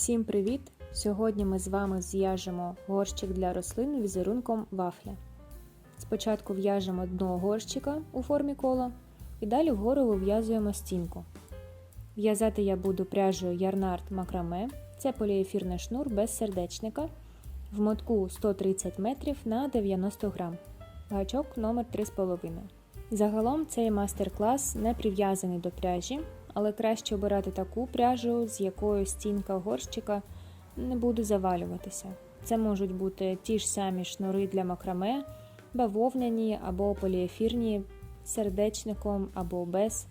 Всім привіт! Сьогодні ми з вами зв'яжемо горщик для рослин візерунком вафля. Спочатку в'яжемо дно горщика у формі кола і далі вгору вив'язуємо стінку. В'язати я буду пряжею Ярнард Макраме, це поліефірний шнур без сердечника в мотку 130 метрів на 90 грам. Гачок номер 3,5. Загалом цей майстер-клас не прив'язаний до пряжі, але краще обирати таку пряжу, з якою стінка горщика не буде завалюватися. Це можуть бути ті ж самі шнури для макраме, бавовняні або поліефірні сердечником або без,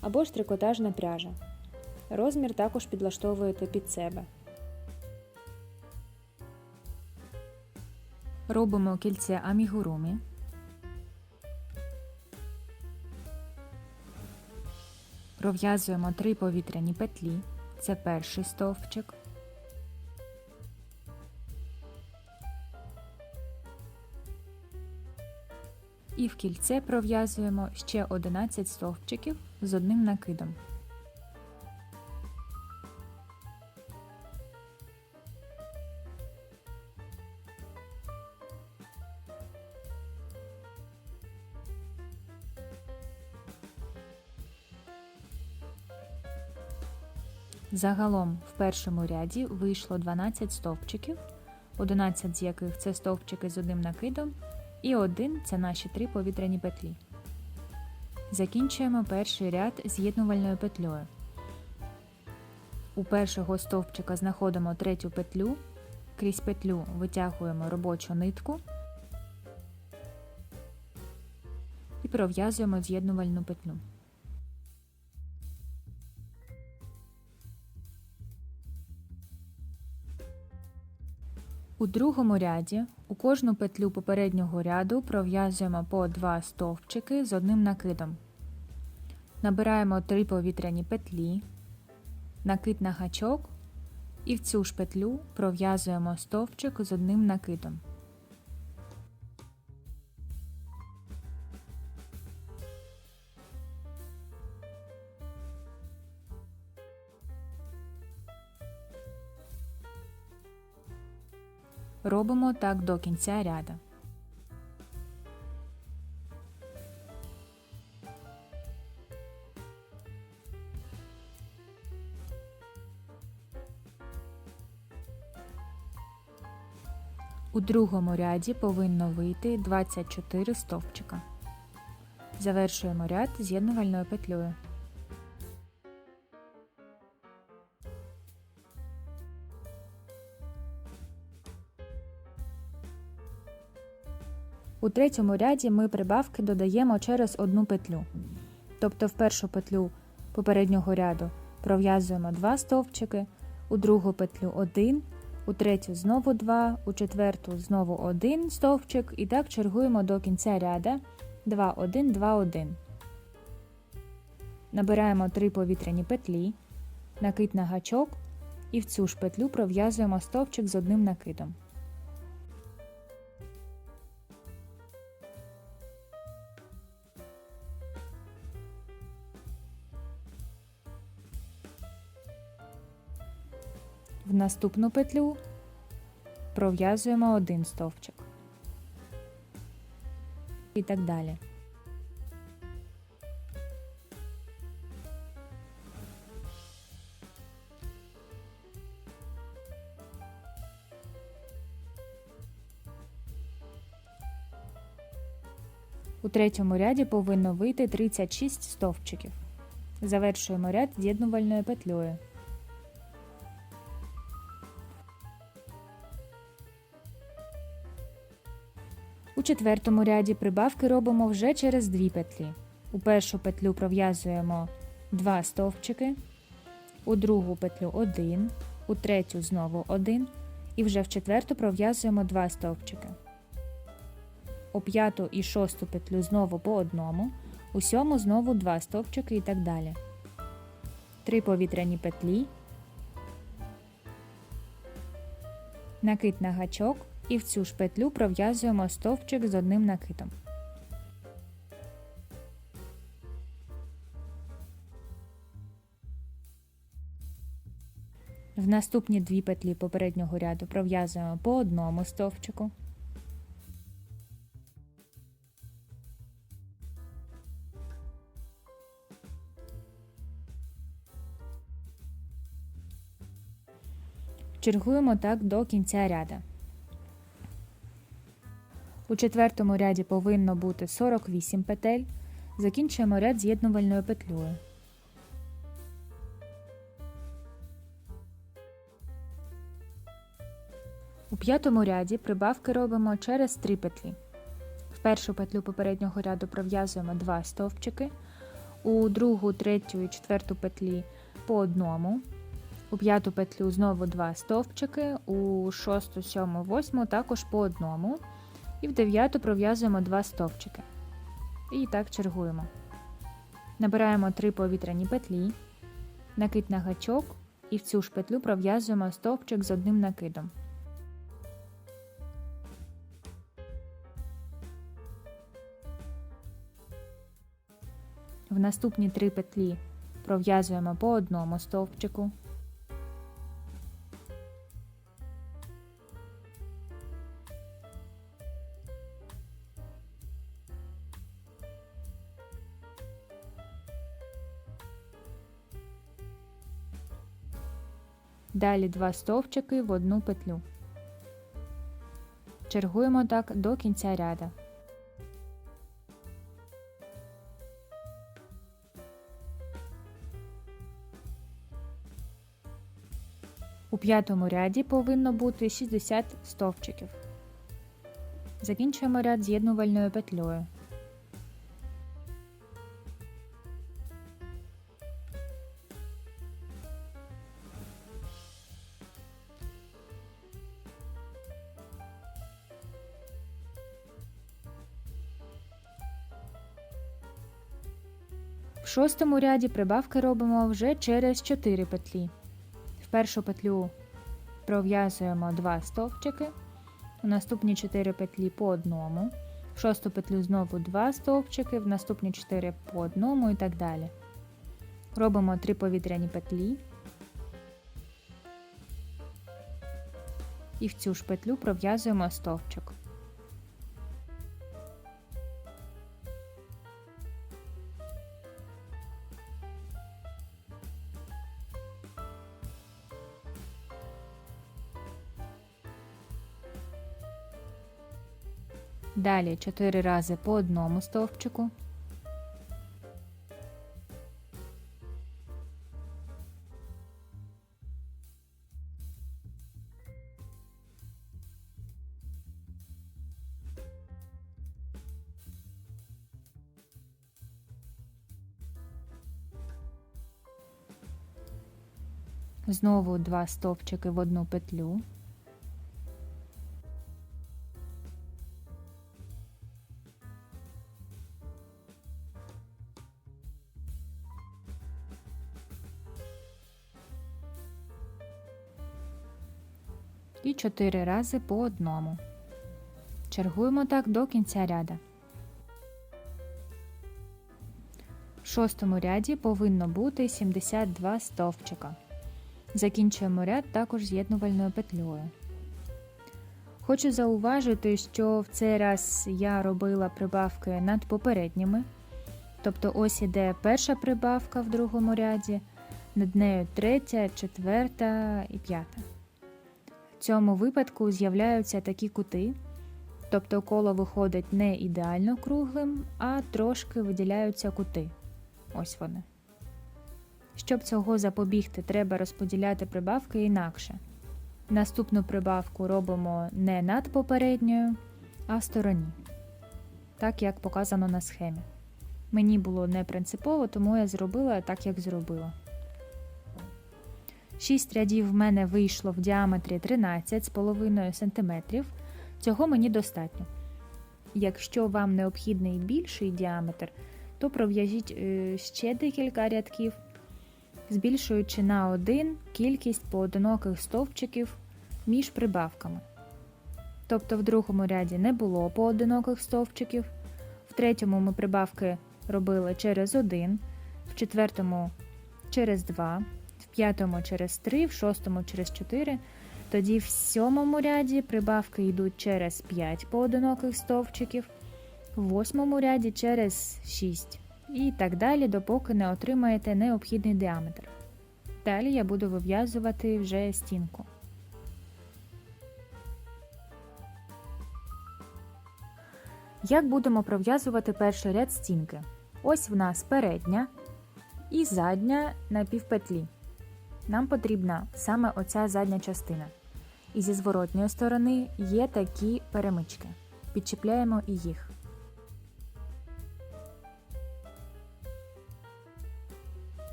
або ж трикотажна пряжа. Розмір також підлаштовуєте під себе. Робимо кільце амігурумі. Пров'язуємо три повітряні петлі. Це перший стовпчик. І в кільце пров'язуємо ще 11 стовпчиків з одним накидом. Загалом в першому ряді вийшло 12 стовпчиків, 11 з яких це стовпчики з одним накидом, і один це наші три повітряні петлі. Закінчуємо перший ряд з'єднувальною петлею. У першого стовпчика знаходимо третю петлю, крізь петлю витягуємо робочу нитку і пров'язуємо з'єднувальну петлю. У другому ряді у кожну петлю попереднього ряду пров'язуємо по 2 стовпчики з одним накидом. Набираємо 3 повітряні петлі, накид на гачок і в цю ж петлю пров'язуємо стовпчик з одним накидом. Робимо так до кінця ряду. У другому ряді повинно вийти 24 стовпчика. Завершуємо ряд з'єднувальною петлею. У третьому ряді ми прибавки додаємо через одну петлю. Тобто в першу петлю попереднього ряду пров'язуємо 2 стовпчики, у другу петлю 1, у третю знову 2, у четверту знову 1 стовпчик і так чергуємо до кінця ряда 2, 1, 2, 1. Набираємо 3 повітряні петлі, накид на гачок і в цю ж петлю пров'язуємо стовпчик з одним накидом. В наступну петлю пров'язуємо один стовпчик. І так далі. У третьому ряді повинно вийти 36 стовпчиків. Завершуємо ряд з'єднувальною петлею. Четвертому ряді прибавки робимо вже через дві петлі. У першу петлю пров'язуємо 2 стовпчики, у другу петлю 1, у третю знову 1 і вже в четверту пров'язуємо 2 стовпчики. У п'яту і шосту петлю знову по одному, у сьому знову 2 стовпчики і так далі. 3 повітряні петлі, накид на гачок і в цю ж петлю пров'язуємо стовпчик з одним накидом. В наступні дві петлі попереднього ряду пров'язуємо по одному стовпчику. Чергуємо так до кінця ряда. У четвертому ряді повинно бути 48 петель. Закінчуємо ряд з'єднувальною петлею. У п'ятому ряді прибавки робимо через 3 петлі. В першу петлю попереднього ряду пров'язуємо 2 стовпчики, у другу, третю і четверту петлі по одному. У п'яту петлю знову 2 стовпчики, у шосту, сьому, восьму також по одному. І в дев'яту пров'язуємо 2 стовпчики. І так чергуємо. Набираємо 3 повітряні петлі, накид на гачок і в цю ж петлю пров'язуємо стовпчик з одним накидом. В наступні три петлі пров'язуємо по одному стовпчику. Далі два стовпчики в одну петлю. Чергуємо так до кінця ряда. У п'ятому ряді повинно бути 60 стовпчиків. Закінчуємо ряд з'єднувальною петлею. Шостому ряді прибавки робимо вже через 4 петлі. В першу петлю пров'язуємо 2 стовпчики, у наступні 4 петлі по одному, в шосту петлю знову 2 стовпчики, в наступні 4 по одному і так далі. Робимо 3 повітряні петлі. І в цю ж петлю пров'язуємо стовпчик. Далі 4 рази по одному стовпчику. Знову два стовпчики в одну петлю. 4 рази по одному. Чергуємо так до кінця ряда. В шостому ряді повинно бути 72 стовпчика. Закінчуємо ряд також з'єднувальною петлею. Хочу зауважити, що в цей раз я робила прибавки над попередніми. Тобто ось іде перша прибавка в другому ряді, над нею третя, четверта і п'ята. В цьому випадку з'являються такі кути, тобто коло виходить не ідеально круглим, а трошки виділяються кути. Ось вони. Щоб цього запобігти, треба розподіляти прибавки інакше. Наступну прибавку робимо не над попередньою, а в стороні, так як показано на схемі. Мені було не принципово, тому я зробила так, як зробила. 6 рядів в мене вийшло в діаметрі 13,5 см. Цього мені достатньо. Якщо вам необхідний більший діаметр, то пров'яжіть е, ще декілька рядків, збільшуючи на один кількість поодиноких стовпчиків між прибавками. Тобто в другому ряді не було поодиноких стовпчиків, в третьому ми прибавки робили через один, в четвертому через два, п'ятому через 3, в шостому через 4. Тоді в сьомому ряді прибавки йдуть через 5 поодиноких стовпчиків, в восьмому ряді через 6 і так далі, допоки не отримаєте необхідний діаметр. Далі я буду вив'язувати вже стінку. Як будемо пров'язувати перший ряд стінки? Ось в нас передня і задня на півпетлі. Нам потрібна саме оця задня частина. І зі зворотньої сторони є такі перемички. Підчіпляємо і їх.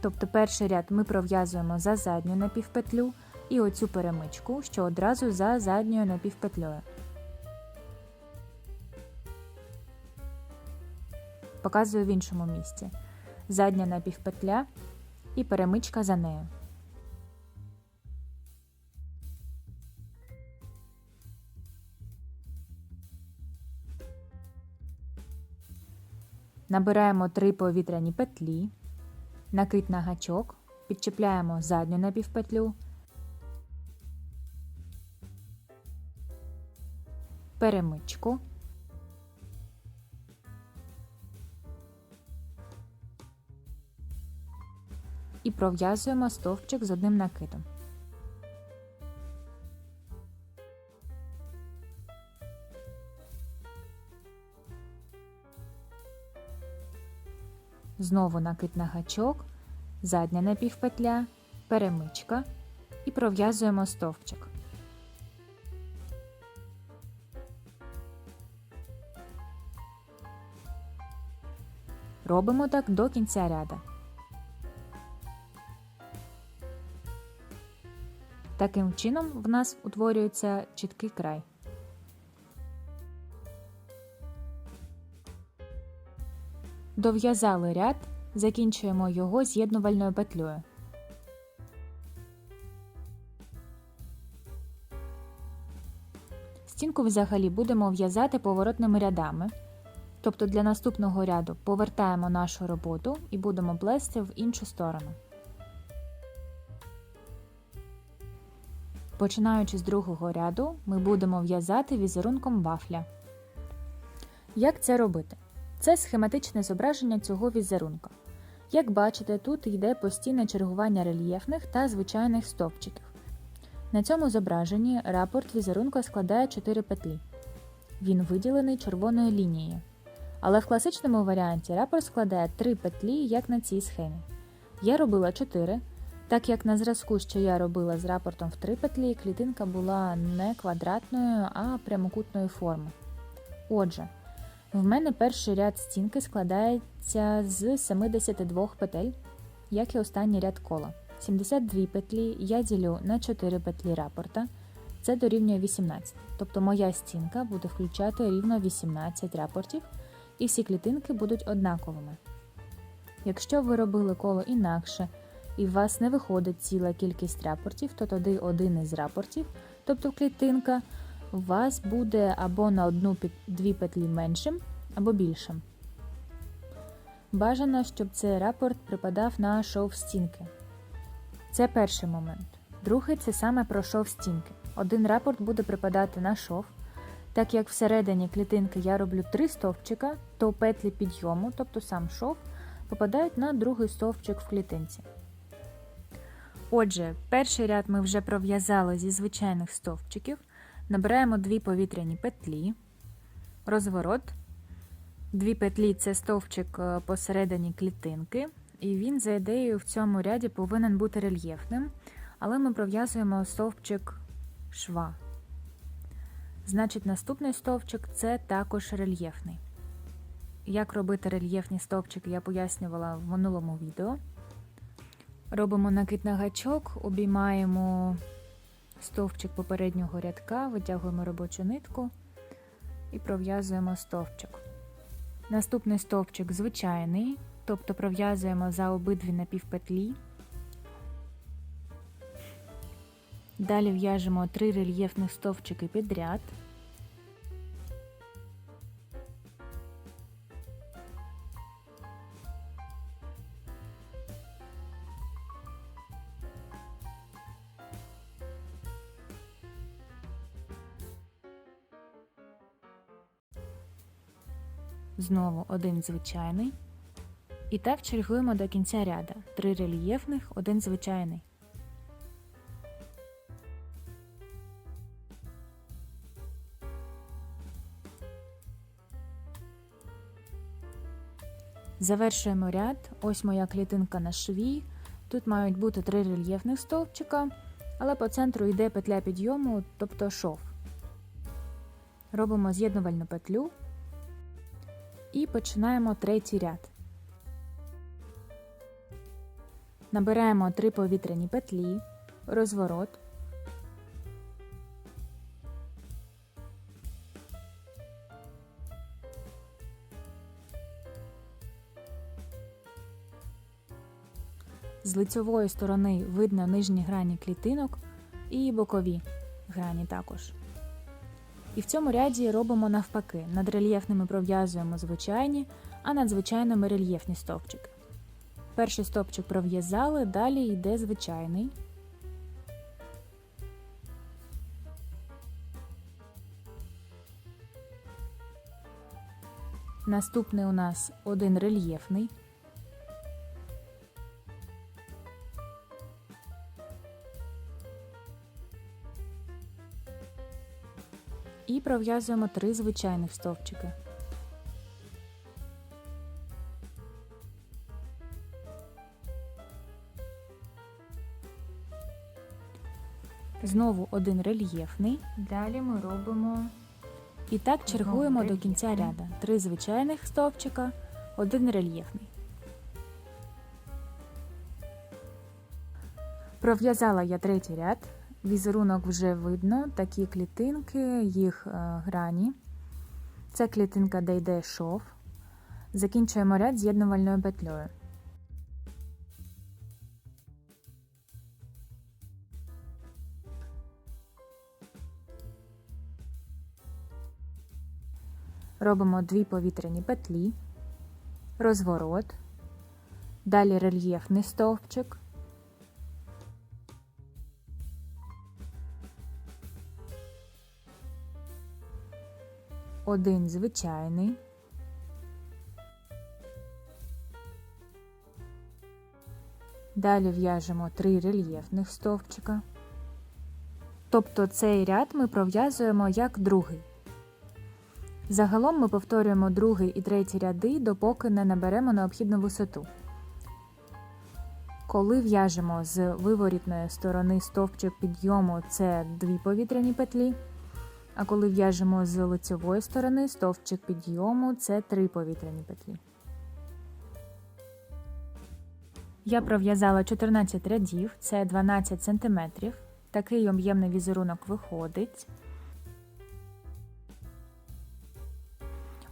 Тобто перший ряд ми пров'язуємо за задню напівпетлю і оцю перемичку, що одразу за задньою напівпетлею. Показую в іншому місці. Задня напівпетля і перемичка за нею. Набираємо 3 повітряні петлі, накид на гачок, підчіпляємо задню напівпетлю, перемичку, і пров'язуємо стовпчик з одним накидом. Знову накид на гачок, задня напівпетля, перемичка і пров'язуємо стовпчик. Робимо так до кінця ряда. Таким чином в нас утворюється чіткий край. Дов'язали ряд, закінчуємо його з'єднувальною петлею. Стінку взагалі будемо в'язати поворотними рядами. Тобто для наступного ряду повертаємо нашу роботу і будемо плести в іншу сторону. Починаючи з другого ряду, ми будемо в'язати візерунком вафля. Як це робити? Це схематичне зображення цього візерунка. Як бачите, тут йде постійне чергування рельєфних та звичайних стовпчиків. На цьому зображенні рапорт візерунка складає 4 петлі. Він виділений червоною лінією. Але в класичному варіанті рапорт складає 3 петлі, як на цій схемі. Я робила 4, так як на зразку, що я робила з рапортом в 3 петлі, клітинка була не квадратною, а прямокутної форми. Отже, в мене перший ряд стінки складається з 72 петель, як і останній ряд кола. 72 петлі я ділю на 4 петлі рапорта, це дорівнює 18. Тобто моя стінка буде включати рівно 18 рапортів, і всі клітинки будуть однаковими. Якщо ви робили коло інакше, і у вас не виходить ціла кількість рапортів, то тоді один із рапортів, тобто клітинка, у вас буде або на одну-дві петлі меншим, або більшим. Бажано, щоб цей рапорт припадав на шов стінки. Це перший момент. Другий це саме про шов стінки. Один рапорт буде припадати на шов. Так як всередині клітинки я роблю три стовпчика, то петлі підйому, тобто сам шов, попадають на другий стовпчик в клітинці. Отже, перший ряд ми вже пров'язали зі звичайних стовпчиків. Набираємо дві повітряні петлі, розворот. Дві петлі це стовпчик е, посередині клітинки, і він, за ідеєю, в цьому ряді повинен бути рельєфним, але ми пров'язуємо стовпчик шва. Значить, наступний стовпчик це також рельєфний. Як робити рельєфні стовпчики, я пояснювала в минулому відео. Робимо накид на гачок, обіймаємо стовпчик попереднього рядка, витягуємо робочу нитку і пров'язуємо стовпчик. Наступний стовпчик звичайний, тобто пров'язуємо за обидві напівпетлі. Далі в'яжемо три рельєфних стовпчики підряд. Знову один звичайний. І так чергуємо до кінця ряда. Три рельєфних, один звичайний. Завершуємо ряд. Ось моя клітинка на шві. Тут мають бути три рельєфних стовпчика, але по центру йде петля підйому, тобто шов. Робимо з'єднувальну петлю і починаємо третій ряд. Набираємо три повітряні петлі, розворот. З лицьової сторони видно нижні грані клітинок і бокові грані також. І в цьому ряді робимо навпаки. Над рельєфними пров'язуємо звичайні, а над звичайними рельєфні стовпчики. Перший стовпчик пров'язали, далі йде звичайний. Наступний у нас один рельєфний. І пров'язуємо три звичайних стовпчики. Знову один рельєфний. Далі ми робимо. І так чергуємо до кінця рельєфний. ряда. Три звичайних стовпчика, один рельєфний. Пров'язала я третій ряд. Візерунок вже видно, такі клітинки, їх е, грані. Це клітинка, де йде шов. Закінчуємо ряд з'єднувальною петлею. Робимо дві повітряні петлі, розворот, далі рельєфний стовпчик. Один звичайний. Далі в'яжемо три рельєфних стовпчика. Тобто цей ряд ми пров'язуємо як другий. Загалом ми повторюємо другий і третій ряди, допоки не наберемо необхідну висоту. Коли в'яжемо з виворітної сторони стовпчик підйому, це дві повітряні петлі. А коли в'яжемо з лицевої сторони стовпчик підйому, це три повітряні петлі. Я пров'язала 14 рядів, це 12 см. Такий об'ємний візерунок виходить.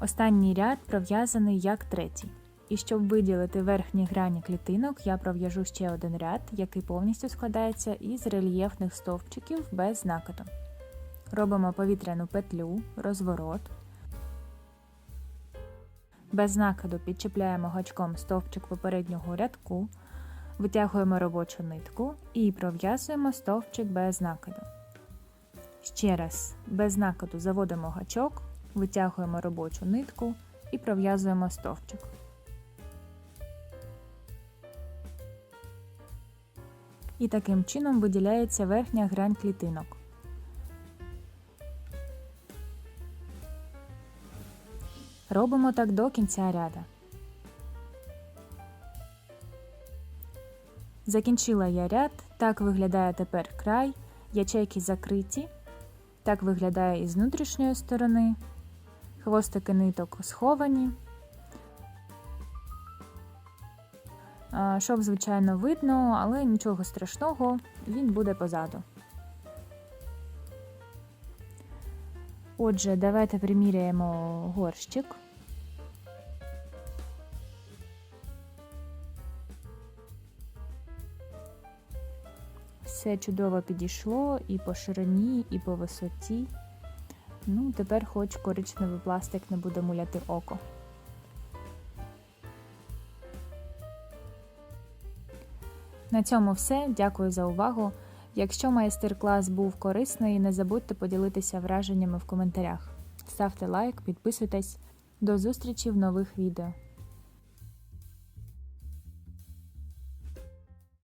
Останній ряд пров'язаний як третій. І щоб виділити верхні грані клітинок, я пров'яжу ще один ряд, який повністю складається із рельєфних стовпчиків без накиду. Робимо повітряну петлю, розворот. Без накиду підчіпляємо гачком стовпчик попереднього рядку, витягуємо робочу нитку і пров'язуємо стовпчик без накиду. Ще раз, без накиду заводимо гачок, витягуємо робочу нитку і пров'язуємо стовпчик. І таким чином виділяється верхня грань клітинок. Робимо так до кінця ряда. Закінчила я ряд, так виглядає тепер край, ячейки закриті, так виглядає із внутрішньої сторони, хвостики ниток сховані. Шов, звичайно, видно, але нічого страшного, він буде позаду. Отже, давайте приміряємо горщик. Все чудово підійшло і по ширині, і по висоті. Ну, тепер хоч коричневий пластик не буде муляти око. На цьому все. Дякую за увагу. Якщо майстер-клас був корисний, не забудьте поділитися враженнями в коментарях. Ставте лайк, підписуйтесь. До зустрічі в нових відео!